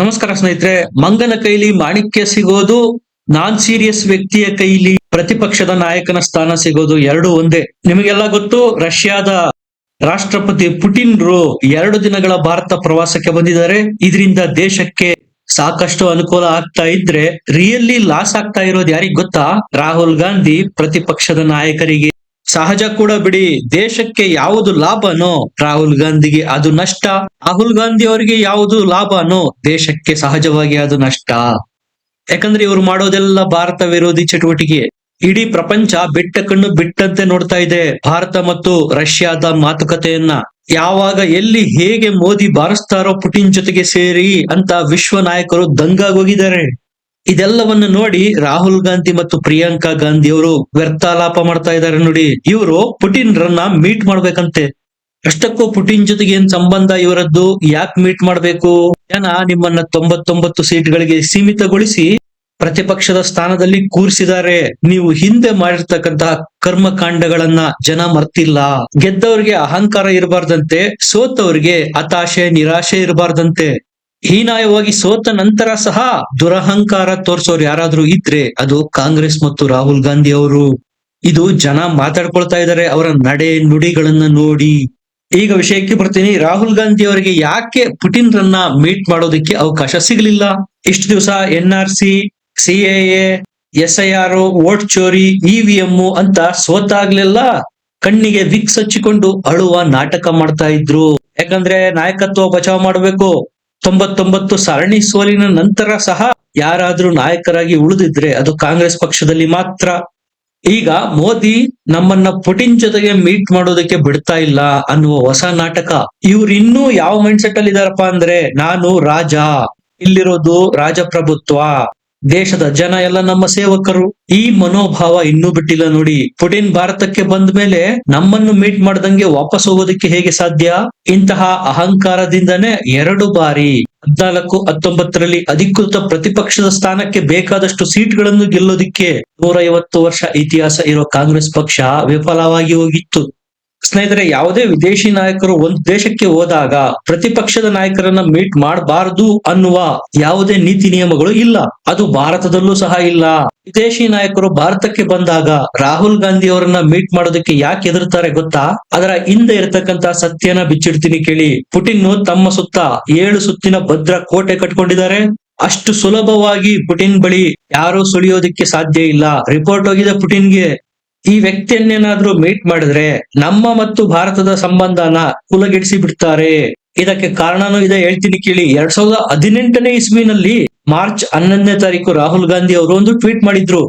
ನಮಸ್ಕಾರ ಸ್ನೇಹಿತರೆ, ಮಂಗನ ಕೈಲಿ ಮಾಣಿಕ್ಯ ಸಿಗೋದು, ನಾನ್ ಸೀರಿಯಸ್ ವ್ಯಕ್ತಿಯ ಕೈಲಿ ಪ್ರತಿಪಕ್ಷದ ನಾಯಕನ ಸ್ಥಾನ ಸಿಗೋದು ಎರಡು ಒಂದೇ. ನಿಮಗೆಲ್ಲ ಗೊತ್ತು, ರಷ್ಯಾದ ರಾಷ್ಟ್ರಪತಿ ಪುಟಿನ್ ಪುಟಿನ್ರು ಎರಡು ದಿನಗಳ ಭಾರತ ಪ್ರವಾಸಕ್ಕೆ ಬಂದಿದ್ದಾರೆ. ಇದರಿಂದ ದೇಶಕ್ಕೆ ಸಾಕಷ್ಟು ಅನುಕೂಲ ಆಗ್ತಾ ಇದ್ರೆ ರಿಯಲಿ ಲಾಸ್ ಆಗ್ತಾ ಇರೋದು ಯಾರಿಗ್ ಗೊತ್ತಾ? ರಾಹುಲ್ ಗಾಂಧಿ ಪ್ರತಿಪಕ್ಷದ ನಾಯಕರಿಗೆ. ಸಹಜ ಕೂಡ ಬಿಡಿ. ದೇಶಕ್ಕೆ ಯಾವುದು ಲಾಭನೋ, ರಾಹುಲ್ ಗಾಂಧಿಗೆ ಅದು ನಷ್ಟ. ರಾಹುಲ್ ಗಾಂಧಿ ಅವರಿಗೆ ಯಾವುದು ಲಾಭನೋ, ದೇಶಕ್ಕೆ ಸಹಜವಾಗಿ ಅದು ನಷ್ಟ. ಯಾಕಂದ್ರೆ ಇವ್ರು ಮಾಡೋದೆಲ್ಲ ಭಾರತ ವಿರೋಧಿ ಚಟುವಟಿಕೆ. ಇಡೀ ಪ್ರಪಂಚ ಬಿಟ್ಟ ಕಣ್ಣು ಬಿಟ್ಟಂತೆ ನೋಡ್ತಾ ಇದೆ. ಭಾರತ ಮತ್ತು ರಷ್ಯಾದ ಮಾತುಕತೆಯನ್ನ. ಯಾವಾಗ ಎಲ್ಲಿ ಹೇಗೆ ಮೋದಿ ಬಾರಿಸ್ತಾರೋ ಪುಟಿನ್ ಜೊತೆಗೆ ಸೇರಿ ಅಂತ ವಿಶ್ವ ನಾಯಕರು ದಂಗಾಗೋಗಿದ್ದಾರೆ. ಇದೆಲ್ಲವನ್ನು ನೋಡಿ ರಾಹುಲ್ ಗಾಂಧಿ ಮತ್ತು ಪ್ರಿಯಾಂಕಾ ಗಾಂಧಿ ಅವರು ವ್ಯರ್ಥಾಲಾಪ ಮಾಡ್ತಾ ಇದ್ದಾರೆ ನೋಡಿ. ಇವರು ಪುಟಿನ್ ರನ್ನ ಮೀಟ್ ಮಾಡ್ಬೇಕಂತೆ. ಅಷ್ಟಕ್ಕೂ ಪುಟಿನ್ ಜೊತೆಗೆ ಏನ್ ಸಂಬಂಧ ಇವರದ್ದು? ಯಾಕೆ ಮೀಟ್ ಮಾಡ್ಬೇಕು? ಜನ ನಿಮ್ಮನ್ನ ತೊಂಬತ್ತೊಂಬತ್ತು ಸೀಟ್ಗಳಿಗೆ ಸೀಮಿತಗೊಳಿಸಿ ಪ್ರತಿಪಕ್ಷದ ಸ್ಥಾನದಲ್ಲಿ ಕೂರಿಸಿದ್ದಾರೆ. ನೀವು ಹಿಂದೆ ಮಾಡಿರ್ತಕ್ಕಂತಹ ಕರ್ಮಕಾಂಡಗಳನ್ನ ಜನ ಮರ್ತಿಲ್ಲ. ಗೆದ್ದವರಿಗೆ ಅಹಂಕಾರ ಇರಬಾರ್ದಂತೆ, ಸೋತವರಿಗೆ ಹತಾಶೆ, ನಿರಾಶೆ ಇರಬಾರ್ದಂತೆ. ಹೀನಾಯವಾಗಿ ಸೋತ ನಂತರ ಸಹ ದುರಹಂಕಾರ ತೋರಿಸೋರು ಯಾರಾದ್ರೂ ಇದ್ರೆ ಅದು ಕಾಂಗ್ರೆಸ್ ಮತ್ತು ರಾಹುಲ್ ಗಾಂಧಿ ಅವರು. ಇದು ಜನ ಮಾತಾಡ್ಕೊಳ್ತಾ ಇದ್ದಾರೆ, ಅವರ ನಡೆ ನುಡಿಗಳನ್ನ ನೋಡಿ. ಈಗ ವಿಷಯಕ್ಕೆ ಬರ್ತೀನಿ, ರಾಹುಲ್ ಗಾಂಧಿ ಅವರಿಗೆ ಯಾಕೆ ಪುಟಿನ್ ರನ್ನ ಮೀಟ್ ಮಾಡೋದಕ್ಕೆ ಅವಕಾಶ ಸಿಗಲಿಲ್ಲ? ಇಷ್ಟು ದಿವಸ N R C CAA S I R, vote Chori EVM ಅಂತ ಸೋತಾಗ್ಲೆಲ್ಲ. ಕಣ್ಣಿಗೆ ವಿಕ್ಸ್ ಹಚ್ಚಿಕೊಂಡು ಅಳುವ ನಾಟಕ ಮಾಡ್ತಾ ಇದ್ರು. ಯಾಕಂದ್ರೆ ನಾಯಕತ್ವ ಬಚಾವ್ ಮಾಡಬೇಕು. ತೊಂಬತ್ತೊಂಬತ್ತು ಸರಣಿ ಸೋಲಿನ ನಂತರ ಸಹ ಯಾರಾದ್ರೂ ನಾಯಕರಾಗಿ ಉಳಿದಿದ್ರೆ ಅದು ಕಾಂಗ್ರೆಸ್ ಪಕ್ಷದಲ್ಲಿ ಮಾತ್ರ. ಈಗ ಮೋದಿ ನಮ್ಮನ್ನ ಪುಟಿನ್ ಜೊತೆಗೆ ಮೀಟ್ ಮಾಡೋದಕ್ಕೆ ಬಿಡ್ತಾ ಇಲ್ಲ ಅನ್ನುವ ಹೊಸ ನಾಟಕ. ಇವ್ರು ಇನ್ನೂ ಯಾವ ಮೈಂಡ್ ಸೆಟ್ ಅಲ್ಲಿ ಇದಾರಪ್ಪ ಅಂದ್ರೆ, ನಾನು ರಾಜ, ಇಲ್ಲಿರೋದು ರಾಜಪ್ರಭುತ್ವ. ದೇಶದ ಜನ ಎಲ್ಲ ನಮ್ಮ ಸೇವಕರು ಈ ಮನೋಭಾವ ಇನ್ನೂ ಬಿಟ್ಟಿಲ್ಲ ನೋಡಿ. ಪುಟಿನ್ ಭಾರತಕ್ಕೆ ಬಂದ ಮೇಲೆ ನಮ್ಮನ್ನು ಮೀಟ್ ಮಾಡ್ದಂಗೆ ವಾಪಸ್ ಹೋಗೋದಕ್ಕೆ ಹೇಗೆ ಸಾಧ್ಯ? ಇಂತಹ ಅಹಂಕಾರದಿಂದನೇ ಎರಡು ಬಾರಿ. ಹದ್ನಾಲ್ಕು, ಹತ್ತೊಂಬತ್ತರಲ್ಲಿ ಅಧಿಕೃತ ಪ್ರತಿಪಕ್ಷದ ಸ್ಥಾನಕ್ಕೆ ಬೇಕಾದಷ್ಟು ಸೀಟ್ಗಳನ್ನು ಗೆಲ್ಲೋದಿಕ್ಕೆ ನೂರೈವತ್ತು ವರ್ಷ ಇತಿಹಾಸ ಇರೋ ಕಾಂಗ್ರೆಸ್ ಪಕ್ಷ ವಿಫಲವಾಗಿ ಹೋಗಿತ್ತು. ಸ್ನೇಹಿತರೆ, ಯಾವುದೇ ವಿದೇಶಿ ನಾಯಕರು ಒಂದು ದೇಶಕ್ಕೆ ಹೋದಾಗ ಪ್ರತಿಪಕ್ಷದ ನಾಯಕರನ್ನ ಮೀಟ್ ಮಾಡಬಾರದು ಅನ್ನುವ ಯಾವುದೇ ನೀತಿ ನಿಯಮಗಳು ಇಲ್ಲ. ಅದು ಭಾರತದಲ್ಲೂ ಸಹ ಇಲ್ಲ. ವಿದೇಶಿ ನಾಯಕರು ಭಾರತಕ್ಕೆ ಬಂದಾಗ ರಾಹುಲ್ ಗಾಂಧಿ ಅವರನ್ನ ಮೀಟ್ ಮಾಡೋದಕ್ಕೆ ಯಾಕೆ ಎದುರ್ತಾರೆ ಗೊತ್ತಾ? ಅದರ ಹಿಂದೆ ಇರತಕ್ಕಂತ ಸತ್ಯನ ಬಿಚ್ಚಿಡ್ತೀನಿ ಕೇಳಿ. ಪುಟಿನ್ ತಮ್ಮ ಸುತ್ತ ಏಳು ಸುತ್ತಿನ ಭದ್ರ ಕೋಟೆ ಕಟ್ಕೊಂಡಿದ್ದಾರೆ. ಅಷ್ಟು ಸುಲಭವಾಗಿ ಪುಟಿನ್ ಬಳಿ ಯಾರು ಸುಳಿಯೋದಕ್ಕೆ ಸಾಧ್ಯ ಇಲ್ಲ. ರಿಪೋರ್ಟ್ ಹೋಗಿದೆ ಪುಟಿನ್ಗೆ. ಈ ವ್ಯಕ್ತಿಯನ್ನೇನಾದ್ರೂ ಮೀಟ್ ಮಾಡಿದ್ರೆ ನಮ್ಮ ಮತ್ತು ಭಾರತದ ಸಂಬಂಧನ ಕುಲಗೆಡಿಸಿ ಬಿಡ್ತಾರೆ ಇದಕ್ಕೆ ಕಾರಣನೂ ಇದೆ, ಹೇಳ್ತೀನಿ ಕೇಳಿ. ಎರಡ್ ಸಾವಿರದ ಹದಿನೆಂಟನೇ ಇಸ್ವಿನಲ್ಲಿ ಮಾರ್ಚ್ ಹನ್ನೊಂದನೇ ತಾರೀಕು ರಾಹುಲ್ ಗಾಂಧಿ ಅವರು ಒಂದು ಟ್ವೀಟ್ ಮಾಡಿದ್ರು.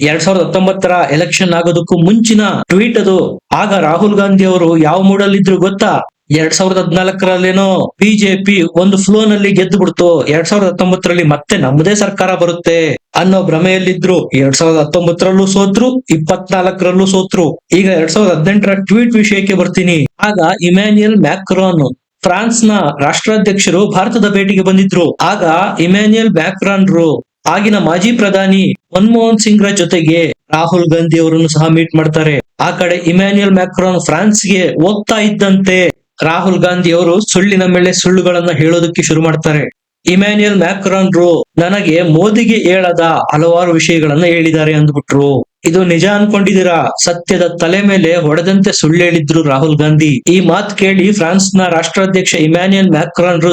ಎರಡ್ ಸಾವಿರದ ಹತ್ತೊಂಬತ್ತರ ಎಲೆಕ್ಷನ್ ಆಗೋದಕ್ಕೂ ಮುಂಚಿನ ಟ್ವೀಟ್ ಅದು. ಆಗ ರಾಹುಲ್ ಗಾಂಧಿ ಅವರು ಯಾವ ಮೂಡಲ್ಲಿದ್ರು ಗೊತ್ತಾ? ಎರಡ್ ಸಾವಿರದ ಹದ್ನಾಲ್ಕರಲ್ಲೇನೋ ಬಿಜೆಪಿ ಒಂದು ಫ್ಲೋ ನಲ್ಲಿ ಗೆದ್ದು ಬಿಡ್ತು. ಎರಡ್ ಸಾವಿರದ ಹತ್ತೊಂಬತ್ತರಲ್ಲಿ ಮತ್ತೆ ನಮ್ಮದೇ ಸರ್ಕಾರ ಬರುತ್ತೆ ಅನ್ನೋ ಭ್ರಮೆಯಲ್ಲಿದ್ರು. ಎರಡ್ ಸಾವಿರದ ಹತ್ತೊಂಬತ್ತರಲ್ಲೂ ಸೋತ್ರು, ಇಪ್ಪತ್ನಾಲ್ಕರಲ್ಲೂ ಸೋತ್ರು. ಈಗ ಎರಡ್ ಸಾವಿರದ ಹದಿನೆಂಟರ ಟ್ವೀಟ್ ವಿಷಯಕ್ಕೆ ಬರ್ತೀನಿ. ಆಗ ಇಮ್ಯಾನ್ಯುಯಲ್ ಮ್ಯಾಕ್ರೋನ್ ಫ್ರಾನ್ಸ್ನ ರಾಷ್ಟ್ರಾಧ್ಯಕ್ಷರು ಭಾರತದ ಭೇಟಿಗೆ ಬಂದಿದ್ರು. ಆಗ ಇಮ್ಯಾನ್ಯಲ್ ಮ್ಯಾಕ್ರಾನ್ ರು ಆಗಿನ ಮಾಜಿ ಪ್ರಧಾನಿ ಮನಮೋಹನ್ ಸಿಂಗ್ ರ ಜೊತೆಗೆ ರಾಹುಲ್ ಗಾಂಧಿ ಅವರನ್ನು ಸಹ ಮೀಟ್ ಮಾಡ್ತಾರೆ. ಆ ಕಡೆ ಇಮ್ಯಾನ್ಯುಯಲ್ ಮ್ಯಾಕ್ರಾನ್ ಫ್ರಾನ್ಸ್ಗೆ ಹೋಗ್ತಾ ಇದ್ದಂತೆ ರಾಹುಲ್ ಗಾಂಧಿ ಅವರು ಸುಳ್ಳಿನ ಮೇಲೆ ಸುಳ್ಳುಗಳನ್ನ ಹೇಳೋದಕ್ಕೆ ಶುರು ಮಾಡ್ತಾರೆ. ಇಮ್ಯಾನ್ಯುಯಲ್ ಮ್ಯಾಕ್ರಾನ್ ರೋ ನನಗೆ ಮೋದಿಗೆ ಹೇಳದ ಹಲವಾರು ವಿಷಯಗಳನ್ನ ಹೇಳಿದ್ದಾರೆ ಅಂದ್ಬಿಟ್ರು. ಇದು ನಿಜ ಅನ್ಕೊಂಡಿದ್ದೀರಾ? ಸತ್ಯದ ತಲೆ ಮೇಲೆ ಹೊಡೆದಂತೆ ಸುಳ್ಳು ಹೇಳಿದ್ರು ರಾಹುಲ್ ಗಾಂಧಿ. ಈ ಮಾತ್ ಕೇಳಿ ಫ್ರಾನ್ಸ್ನ ರಾಷ್ಟ್ರಾಧ್ಯಕ್ಷ ಇಮ್ಯಾನ್ಯುಯಲ್ ಮ್ಯಾಕ್ರಾನ್ ರು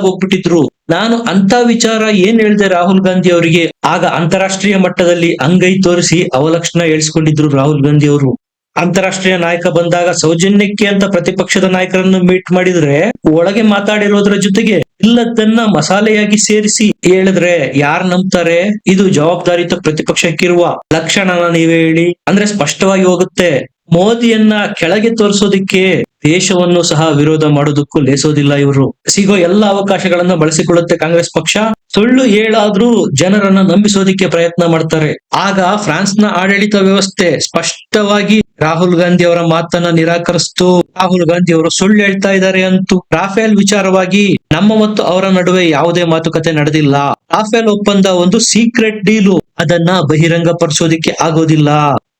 ಹೋಗ್ಬಿಟ್ಟಿದ್ರು. ನಾನು ಅಂತ ವಿಚಾರ ಏನ್ ಹೇಳ್ದೆ ರಾಹುಲ್ ಗಾಂಧಿ ಅವರಿಗೆ? ಆಗ ಅಂತಾರಾಷ್ಟ್ರೀಯ ಮಟ್ಟದಲ್ಲಿ ಅಂಗೈ ತೋರಿಸಿ ಅವಲಕ್ಷಣ ಹೇಳ್ಸ್ಕೊಂಡಿದ್ರು ರಾಹುಲ್ ಗಾಂಧಿ ಅವರು. ಅಂತಾರಾಷ್ಟ್ರೀಯ ನಾಯಕ ಬಂದಾಗ ಸೌಜನ್ಯಕ್ಕೆ ಅಂತ ಪ್ರತಿಪಕ್ಷದ ನಾಯಕರನ್ನು ಮೀಟ್ ಮಾಡಿದ್ರೆ ಒಳಗೆ ಮಾತಾಡಿರೋದ್ರ ಜೊತೆಗೆ ಇಲ್ಲದನ್ನ ಮಸಾಲೆಯಾಗಿ ಸೇರಿಸಿ ಹೇಳಿದ್ರೆ ಯಾರ್ ನಂಬ್ತಾರೆ? ಇದು ಜವಾಬ್ದಾರಿತ ಪ್ರತಿಪಕ್ಷಕ್ಕಿರುವ ಲಕ್ಷಣನ ನೀವೇ ಹೇಳಿ. ಅಂದ್ರೆ ಸ್ಪಷ್ಟವಾಗಿ ಹೋಗುತ್ತೆ. ಮೋದಿಯನ್ನ ಕೆಳಗೆ ತೋರಿಸೋದಿಕ್ಕೆ ದೇಶವನ್ನು ಸಹ ವಿರೋಧ ಮಾಡೋದಕ್ಕೂ ಲೇಸೋದಿಲ್ಲ ಇವರು. ಸಿಗೋ ಎಲ್ಲ ಅವಕಾಶಗಳನ್ನ ಬಳಸಿಕೊಳ್ಳುತ್ತೆ ಕಾಂಗ್ರೆಸ್ ಪಕ್ಷ. ಸುಳ್ಳು ಹೇಳಾದ್ರೂ ಜನರನ್ನ ನಂಬಿಸೋದಿಕ್ಕೆ ಪ್ರಯತ್ನ ಮಾಡ್ತಾರೆ. ಆಗ ಫ್ರಾನ್ಸ್ನ ಆಡಳಿತ ವ್ಯವಸ್ಥೆ ಸ್ಪಷ್ಟವಾಗಿ ರಾಹುಲ್ ಗಾಂಧಿ ಅವರ ಮಾತನ್ನ ನಿರಾಕರಿಸ್ತು. ರಾಹುಲ್ ಗಾಂಧಿ ಅವರು ಸುಳ್ಳು ಹೇಳ್ತಾ ಇದ್ದಾರೆ ಅಂತೂ ರಾಫೇಲ್ ವಿಚಾರವಾಗಿ ನಮ್ಮ ಮತ್ತು ಅವರ ನಡುವೆ ಯಾವುದೇ ಮಾತುಕತೆ ನಡೆದಿಲ್ಲ. ರಾಫೇಲ್ ಒಪ್ಪಂದ ಒಂದು ಸೀಕ್ರೆಟ್ ಡೀಲು. ಅದನ್ನ ಬಹಿರಂಗ ಪಡಿಸೋದಿಕ್ಕೆ ಆಗೋದಿಲ್ಲ.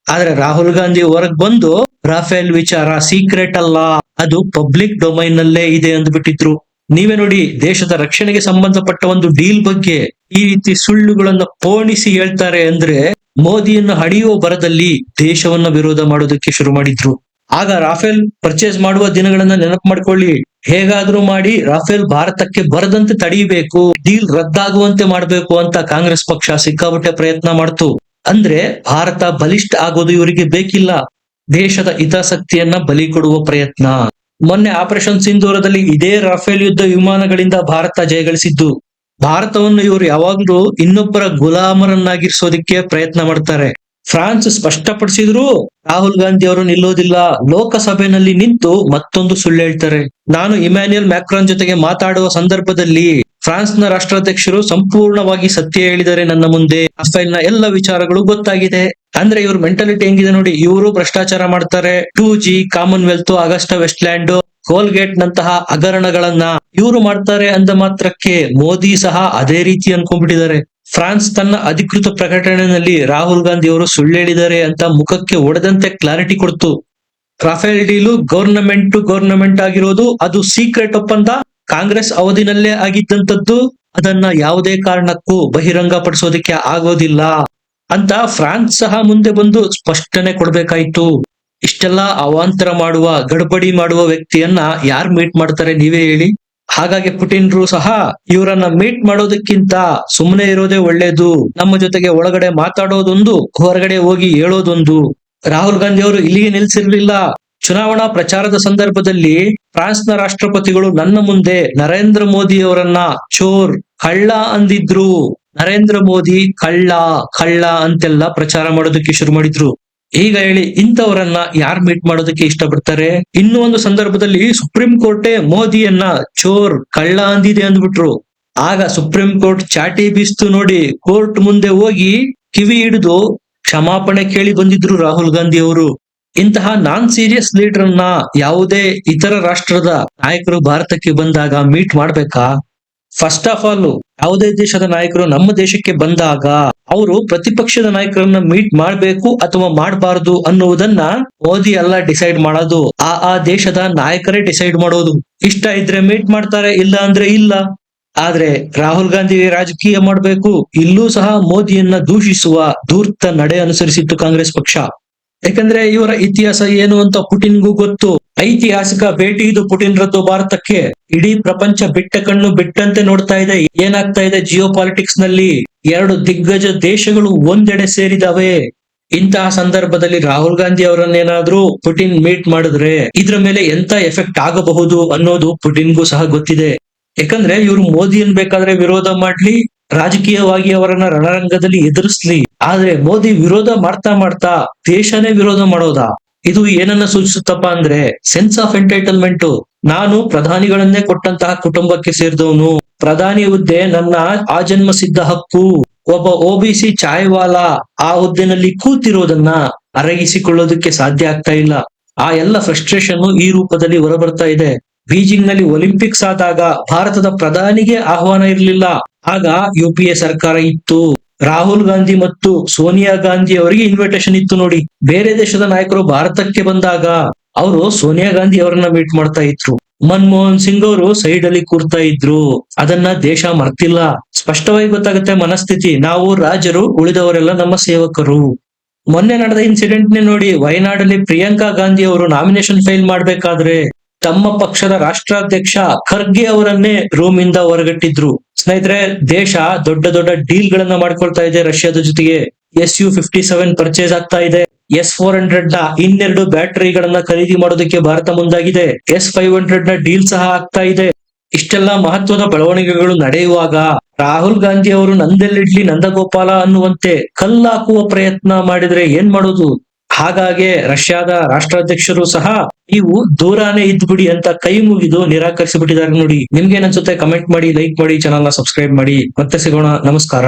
ಆದ್ರೆ ರಾಹುಲ್ ಗಾಂಧಿ ಹೊರಗ್ ಬಂದು, ರಾಫೇಲ್ ವಿಚಾರ ಸೀಕ್ರೆಟ್ ಅಲ್ಲ, ಅದು ಪಬ್ಲಿಕ್ ಡೊಮೈನ್ ನಲ್ಲೇ ಇದೆ ಅಂದ್ಬಿಟ್ಟಿದ್ರು. ನೀವೇ ನೋಡಿ, ದೇಶದ ರಕ್ಷಣೆಗೆ ಸಂಬಂಧಪಟ್ಟ ಒಂದು ಡೀಲ್ ಬಗ್ಗೆ ಈ ರೀತಿ ಸುಳ್ಳುಗಳನ್ನ ಪೋಣಿಸಿ ಹೇಳ್ತಾರೆ ಅಂದ್ರೆ, ಮೋದಿಯನ್ನು ಹಡಿಯುವ ಬರದಲ್ಲಿ ದೇಶವನ್ನ ವಿರೋಧ ಮಾಡೋದಕ್ಕೆ ಶುರು ಮಾಡಿದ್ರು. ಆಗ ರಾಫೇಲ್ ಪರ್ಚೇಸ್ ಮಾಡುವ ದಿನಗಳನ್ನ ನೆನಪು ಮಾಡ್ಕೊಳ್ಳಿ. ಹೇಗಾದ್ರೂ ಮಾಡಿ, ರಾಫೇಲ್ ಭಾರತಕ್ಕೆ ಬರದಂತೆ ತಡೆಯಬೇಕು ಡೀಲ್ ರದ್ದಾಗುವಂತೆ ಮಾಡಬೇಕು ಅಂತ ಕಾಂಗ್ರೆಸ್ ಪಕ್ಷ ಸಿಕ್ಕಾಪಟ್ಟೆ ಪ್ರಯತ್ನ ಮಾಡ್ತು. ಅಂದ್ರೆ ಭಾರತ ಬಲಿಷ್ಠ ಆಗೋದು ಇವರಿಗೆ ಬೇಕಿಲ್ಲ. ದೇಶದ ಹಿತಾಸಕ್ತಿಯನ್ನ ಬಲಿ ಕೊಡುವ ಪ್ರಯತ್ನ. ಮೊನ್ನೆ ಆಪರೇಷನ್ ಸಿಂಧೂರದಲ್ಲಿ ಇದೇ ರಾಫೇಲ್ ಯುದ್ಧ ವಿಮಾನಗಳಿಂದ ಭಾರತ ಜಯಗಳಿಸಿದ್ದು ಭಾರತವನ್ನು ಇವರು ಯಾವಾಗ್ಲೂ ಇನ್ನೊಬ್ಬರ ಗುಲಾಮರನ್ನಾಗಿರ್ಸೋದಿಕ್ಕೆ ಪ್ರಯತ್ನ ಮಾಡ್ತಾರೆ. ಫ್ರಾನ್ಸ್ ಸ್ಪಷ್ಟಪಡಿಸಿದ್ರು, ರಾಹುಲ್ ಗಾಂಧಿ ಅವರು ನಿಲ್ಲೋದಿಲ್ಲ. ಲೋಕಸಭೆಯಲ್ಲಿ ನಿಂತು ಮತ್ತೊಂದು ಸುಳ್ಳು ಹೇಳ್ತಾರೆ. ನಾನು ಇಮ್ಯಾನ್ಯುಯಲ್ ಮ್ಯಾಕ್ರಾನ್ ಜೊತೆಗೆ ಮಾತಾಡುವ ಸಂದರ್ಭದಲ್ಲಿ ಫ್ರಾನ್ಸ್ನ ರಾಷ್ಟ್ರಾಧ್ಯಕ್ಷರು ಸಂಪೂರ್ಣವಾಗಿ ಸತ್ಯ ಹೇಳಿದರೆ ನನ್ನ ಮುಂದೆ ಅಫೈಲ್ನ ಎಲ್ಲ ವಿಚಾರಗಳು ಗೊತ್ತಾಗಿದೆ. ಅಂದ್ರೆ ಇವ್ರ ಮೆಂಟಾಲಿಟಿ ಹೆಂಗಿದೆ ನೋಡಿ, ಇವರು ಭ್ರಷ್ಟಾಚಾರ ಮಾಡ್ತಾರೆ. Two G, Commonwealth, Agusta Westland Coalgate ನಂತಹ ಹಗರಣಗಳನ್ನ ಇವರು ಮಾಡ್ತಾರೆ ಅಂದ ಮಾತ್ರಕ್ಕೆ ಮೋದಿ ಸಹ ಅದೇ ರೀತಿ ಅನ್ಕೊಂಡ್ಬಿಟ್ಟಿದ್ದಾರೆ. ಫ್ರಾನ್ಸ್ ತನ್ನ ಅಧಿಕೃತ ಪ್ರಕಟಣೆಯಲ್ಲಿ ರಾಹುಲ್ ಗಾಂಧಿ ಅವರು ಸುಳ್ಳೇಳಿದ್ದಾರೆ ಅಂತ ಮುಖಕ್ಕೆ ಒಡೆದಂತೆ ಕ್ಲಾರಿಟಿ ಕೊಡ್ತು. Rafale deal government to government ಆಗಿರೋದು, ಅದು ಸೀಕ್ರೆಟ್ ಒಪ್ಪಂದ, ಕಾಂಗ್ರೆಸ್ ಅವಧಿನಲ್ಲೇ ಆಗಿದ್ದಂತದ್ದು ಅದನ್ನ ಯಾವುದೇ ಕಾರಣಕ್ಕೂ ಬಹಿರಂಗ ಪಡಿಸೋದಕ್ಕೆ ಆಗೋದಿಲ್ಲ ಅಂತ ಫ್ರಾನ್ಸ್ ಸಹ ಮುಂದೆ ಬಂದು ಸ್ಪಷ್ಟನೆ ಕೊಡ್ಬೇಕಾಯ್ತು. ಇಷ್ಟೆಲ್ಲ ಅವಾಂತರ ಮಾಡುವ, ಗಡ್ಬಡಿ ಮಾಡುವ ವ್ಯಕ್ತಿಯನ್ನ ಯಾರು ಮೀಟ್ ಮಾಡ್ತಾರೆ ನೀವೇ ಹೇಳಿ. ಹಾಗಾಗಿ ಪುಟಿನ್ರು ಸಹ ಇವರನ್ನ ಮೀಟ್ ಮಾಡೋದಕ್ಕಿಂತ ಸುಮ್ಮನೆ ಇರೋದೇ ಒಳ್ಳೇದು. ನಮ್ಮ ಜೊತೆಗೆ ಒಳಗಡೆ ಮಾತಾಡೋದೊಂದು, ಹೊರಗಡೆ ಹೋಗಿ ಹೇಳೋದೊಂದು. ರಾಹುಲ್ ಗಾಂಧಿ ಅವರು ಇಲ್ಲಿಗೆ ನಿಲ್ಸಿರ್ಲಿಲ್ಲ. ಚುನಾವಣಾ ಪ್ರಚಾರದ ಸಂದರ್ಭದಲ್ಲಿ ಫ್ರಾನ್ಸ್ನ ರಾಷ್ಟ್ರಪತಿಗಳು ನನ್ನ ಮುಂದೆ ನರೇಂದ್ರ ಮೋದಿ ಅವರನ್ನ ಚೋರ್, ಕಳ್ಳ ಅಂದಿದ್ರು. ನರೇಂದ್ರ ಮೋದಿ ಕಳ್ಳ ಕಳ್ಳ ಅಂತೆಲ್ಲ ಪ್ರಚಾರ ಮಾಡೋದಕ್ಕೆ ಶುರು ಮಾಡಿದ್ರು. ಈಗ ಹೇಳಿ, ಇಂಥವರನ್ನ ಯಾರು ಮೀಟ್ ಮಾಡೋದಕ್ಕೆ ಇಷ್ಟಪಡ್ತಾರೆ? ಇನ್ನು ಒಂದು ಸಂದರ್ಭದಲ್ಲಿ ಸುಪ್ರೀಂ ಕೋರ್ಟೇ ಮೋದಿಯನ್ನ ಚೋರ್ ಕಳ್ಳ ಅಂದಿದೆ ಅಂದ್ಬಿಟ್ರು. ಆಗ ಸುಪ್ರೀಂ ಕೋರ್ಟ್ ಚಾಟಿ ಬೀಸ್ತು ನೋಡಿ, ಕೋರ್ಟ್ ಮುಂದೆ ಹೋಗಿ ಕಿವಿ ಹಿಡಿದು ಕ್ಷಮಾಪಣೆ ಕೇಳಿ ಬಂದಿದ್ರು ರಾಹುಲ್ ಗಾಂಧಿ ಅವರು. ಇಂತಹ ನಾನ್ ಸೀರಿಯಸ್ ಲೀಡರ್ನ ಯಾವುದೇ ಇತರ ರಾಷ್ಟ್ರದ ನಾಯಕರು ಭಾರತಕ್ಕೆ ಬಂದಾಗ ಮೀಟ್ ಮಾಡ್ಬೇಕಾ? ಫಸ್ಟ್ ಆಫ್ ಆಲ್ ಯಾವುದೇ ದೇಶದ ನಾಯಕರು ನಮ್ಮ ದೇಶಕ್ಕೆ ಬಂದಾಗ ಅವರು ಪ್ರತಿಪಕ್ಷದ ನಾಯಕರನ್ನ ಮೀಟ್ ಮಾಡಬೇಕು ಅಥವಾ ಮಾಡಬಾರದು ಅನ್ನುವುದನ್ನ ಮೋದಿ ಅಲ್ಲ ಡಿಸೈಡ್ ಮಾಡೋದು. ಆ ಆ ದೇಶದ ನಾಯಕರೇ ಡಿಸೈಡ್ ಮಾಡೋದು. ಇಷ್ಟ ಇದ್ರೆ ಮೀಟ್ ಮಾಡ್ತಾರೆ, ಇಲ್ಲ ಅಂದ್ರೆ ಇಲ್ಲ. ಆದ್ರೆ ರಾಹುಲ್ ಗಾಂಧಿ ರಾಜಕೀಯ ಮಾಡಬೇಕು. ಇಲ್ಲೂ ಸಹ ಮೋದಿಯನ್ನ ದೂಷಿಸುವ ಧೂರ್ತ ನಡೆ ಅನುಸರಿಸಿತ್ತು ಕಾಂಗ್ರೆಸ್ ಪಕ್ಷ. ಯಾಕಂದ್ರೆ ಇವರ ಇತಿಹಾಸ ಏನು ಅಂತ ಪುಟಿನ್ಗೂ ಗೊತ್ತು. ಐತಿಹಾಸಿಕ ಭೇಟಿ ಇದು ಪುಟಿನ್ ರದ್ದು ಭಾರತಕ್ಕೆ. ಇಡೀ ಪ್ರಪಂಚ ಬಿಟ್ಟ ಕಣ್ಣು ಬಿಟ್ಟಂತೆ ನೋಡ್ತಾ ಇದೆ. ಏನಾಗ್ತಾ ಇದೆ ಜಿಯೋ ಪಾಲಿಟಿಕ್ಸ್ನಲ್ಲಿ? ಎರಡು ದಿಗ್ಗಜ ದೇಶಗಳು ಒಂದೆಡೆ ಸೇರಿದಾವೆ. ಇಂತಹ ಸಂದರ್ಭದಲ್ಲಿ ರಾಹುಲ್ ಗಾಂಧಿ ಅವರನ್ನೇನಾದ್ರೂ ಪುಟಿನ್ ಮೀಟ್ ಮಾಡಿದ್ರೆ ಇದ್ರ ಮೇಲೆ ಎಂತ ಎಫೆಕ್ಟ್ ಆಗಬಹುದು ಅನ್ನೋದು ಪುಟಿನ್ಗೂ ಸಹ ಗೊತ್ತಿದೆ. ಯಾಕಂದ್ರೆ ಇವ್ರು ಮೋದಿಯನ್ ಬೇಕಾದ್ರೆ ವಿರೋಧ ಮಾಡ್ಲಿ ರಾಜಕೀಯವಾಗಿ ಅವರನ್ನ ರಣರಂಗದಲ್ಲಿ ಎದುರಿಸ್ಲಿ. ಆದ್ರೆ ಮೋದಿ ವಿರೋಧ ಮಾಡ್ತಾ ಮಾಡ್ತಾ ದೇಶನೇ ವಿರೋಧ ಮಾಡೋದಾ? ಇದು ಏನನ್ನ ಸೂಚಿಸುತ್ತಪ್ಪ ಅಂದ್ರೆ ಸೆನ್ಸ್ ಆಫ್ ಎಂಟೈಟಲ್ಮೆಂಟ್ ನಾನು ಪ್ರಧಾನಿಗಳನ್ನೇ ಕೊಟ್ಟಂತಹ ಕುಟುಂಬಕ್ಕೆ ಸೇರಿದವನು. ಪ್ರಧಾನಿ ಹುದ್ದೆ ನನ್ನ ಆಜನ್ಮ ಸಿದ್ಧ ಹಕ್ಕು. ಒಬ್ಬ ಒಬಿಸಿ ಚಾಯ್ವಾಲ ಆ ಹುದ್ದೆನಲ್ಲಿ ಕೂತಿರೋದನ್ನ ಅರಗಿಸಿಕೊಳ್ಳೋದಕ್ಕೆ ಸಾಧ್ಯ ಆಗ್ತಾ ಇಲ್ಲ. ಆ ಎಲ್ಲ ಫ್ರಸ್ಟ್ರೇಷನ್ ಈ ರೂಪದಲ್ಲಿ ಹೊರಬರ್ತಾ ಇದೆ. ಬೀಜಿಂಗ್ನಲ್ಲಿ ಒಲಿಂಪಿಕ್ಸ್ ಆದಾಗ ಭಾರತದ ಪ್ರಧಾನಿಗೆ ಆಹ್ವಾನ ಇರಲಿಲ್ಲ. ಆಗ ಯು ಪಿ ಎ ಸರ್ಕಾರ ಇತ್ತು. ರಾಹುಲ್ ಗಾಂಧಿ ಮತ್ತು ಸೋನಿಯಾ ಗಾಂಧಿ ಅವರಿಗೆ ಇನ್ವಿಟೇಷನ್ ಇತ್ತು ನೋಡಿ. ಬೇರೆ ದೇಶದ ನಾಯಕರು ಭಾರತಕ್ಕೆ ಬಂದಾಗ ಅವರು ಸೋನಿಯಾ ಗಾಂಧಿ ಅವರನ್ನ ಮೀಟ್ ಮಾಡ್ತಾ ಇದ್ರು. ಮನಮೋಹನ್ ಸಿಂಗ್ ಅವರು ಸೈಡ್ ಅಲ್ಲಿ ಕೂರ್ತಾ ಇದ್ರು. ಅದನ್ನ ದೇಶ ಮರ್ತಿಲ್ಲ. ಸ್ಪಷ್ಟವಾಗಿ ಗೊತ್ತಾಗುತ್ತೆ ಮನಸ್ಥಿತಿ. ನಾವು ರಾಜರು, ಉಳಿದವರೆಲ್ಲ ನಮ್ಮ ಸೇವಕರು. ಮೊನ್ನೆ ನಡೆದ ಇನ್ಸಿಡೆಂಟ್ ನೇ ನೋಡಿ, ವಯನಾಡಲ್ಲಿ ಪ್ರಿಯಾಂಕಾ ಗಾಂಧಿ ಅವರು ನಾಮಿನೇಷನ್ ಫೈಲ್ ಮಾಡ್ಬೇಕಾದ್ರೆ ತಮ್ಮ ಪಕ್ಷದ ರಾಷ್ಟ್ರಾಧ್ಯಕ್ಷ ಖರ್ಗೆ ಅವರನ್ನೇ ರೂಮ್ ಇಂದ ಹೊರಗಟ್ಟಿದ್ರು. ಸ್ನೇಹಿತರೆ, ದೇಶ ದೊಡ್ಡ ದೊಡ್ಡ ಡೀಲ್ ಗಳನ್ನ ಮಾಡ್ಕೊಳ್ತಾ ಇದೆ ರಷ್ಯಾದ ಜೊತೆಗೆ. S U fifty seven purchase ಆಗ್ತಾ ಇದೆ. ಎಸ್ ಫೋರ್ ಹಂಡ್ರೆಡ್ನ ಇನ್ನೆರಡು ಬ್ಯಾಟರಿಗಳನ್ನ ಖರೀದಿ ಮಾಡೋದಕ್ಕೆ ಭಾರತ ಮುಂದಾಗಿದೆ. ಎಸ್ ಫೈವ್ ಹಂಡ್ರೆಡ್ನ ಡೀಲ್ ಸಹ ಆಗ್ತಾ ಇದೆ. ಇಷ್ಟೆಲ್ಲ ಮಹತ್ವದ ಬೆಳವಣಿಗೆಗಳು ನಡೆಯುವಾಗ ರಾಹುಲ್ ಗಾಂಧಿ ಅವರು ನಂದೆಲ್ಲಿಡ್ಲಿ ನಂದಗೋಪಾಲ ಅನ್ನುವಂತೆ ಕಲ್ಲಾಕುವ ಪ್ರಯತ್ನ ಮಾಡಿದ್ರೆ ಏನ್ ಮಾಡೋದು? ಹಾಗಾಗಿ ರಷ್ಯಾದ ರಾಷ್ಟ್ರಾಧ್ಯಕ್ಷರು ಸಹ ನೀವು ದೂರಾನೇ ಇದ್ಬಿಡಿ ಅಂತ ಕೈ ಮುಗಿದು ನಿರಾಕರಿಸಿಬಿಟ್ಟಿದ್ದಾರೆ ನೋಡಿ. ನಿಮ್ಗೆ ಅನ್ಸುತ್ತೆ? ಕಮೆಂಟ್ ಮಾಡಿ ಲೈಕ್ ಮಾಡಿ ಚಾನಲ್ನ ಸಬ್ಸ್ಕ್ರೈಬ್ ಮಾಡಿ. ಮತ್ತೆ ಸಿಗೋಣ. ನಮಸ್ಕಾರ.